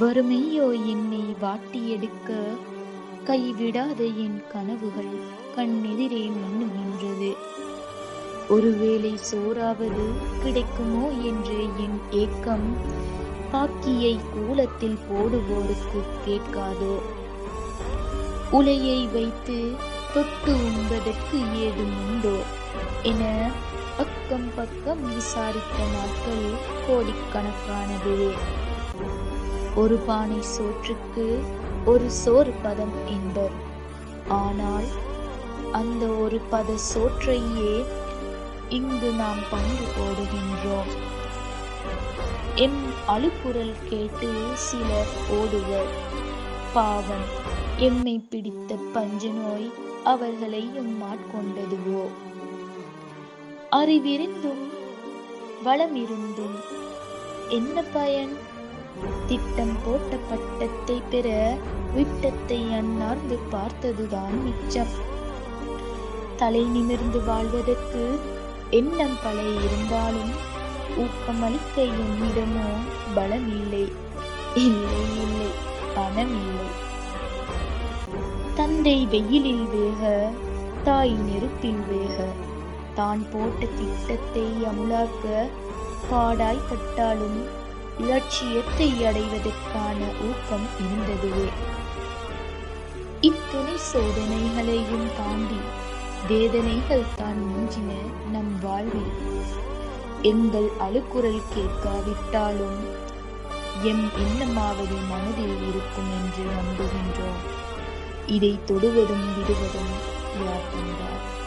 வறுமையோ என்னை வாட்டியெடுக்க கைவிடாத என் கனவுகள் கண்ணெதிரே மின்னுகின்றது ஒருவேளை சோறாவது கிடைக்குமோ என்று என் ஏக்கம் பாக்கியை கூலத்தில் போடுவோருக்கு கேட்காதோ? உலையை வைத்து தொட்டு உண்பதற்கு ஏதும் உண்டோ? என அக்கம் பக்கம் விசாரித்த நாட்கள் கோடிக்கணக்கானது. ஒரு பானை சோற்றுக்கு ஒரு சோறு பதம் என்பர். ஆனால் அந்த ஒரு பத சோற்றையே இங்கு நாம் பங்கு போடுகின்றோம். எம் அழுக்குரல் கேட்டு சிலர் ஓடுவர். பாவம் எம்மை பிடித்த பஞ்ச நோய் அவர்களையும் மாட்கொண்டதுவோ? அறிவிருந்தும் வளமிருந்தும் என்ன பயன்? திட்டம் போட்ட பட்டத்தை பெற விட்டத்தை அன்னார்ந்து பார்த்ததுதான் மிச்சம். தலை நிமிர்ந்து வாழ்வதற்கு எண்ணம் பல இருந்தாலும் ஊக்கமளிக்க என்னிடமோ பலமில்லை. இல்லை இல்லை பணம் இல்லை தந்தை வெயிலில் வேக தாய் நெருப்பில் வேக தான் போட்ட திட்டத்தை அமுலாக்க பாடாய் பட்டாலும் இலட்சியத்தை அடைவதற்கான ஊக்கம் இருந்ததுவே. இத்துணை சோதனைகளையும் தாண்டி வேதனைகள் தான் மிஞ்சின நம் வாழ்வில். எங்கள் அழுக்குரல் கேட்காவிட்டாலும் எம் எண்ணமாவது மனதில் இருக்கும் என்று நம்புகின்றோம். இதை தொடுவதும் விடுவதும் யார் தந்தார்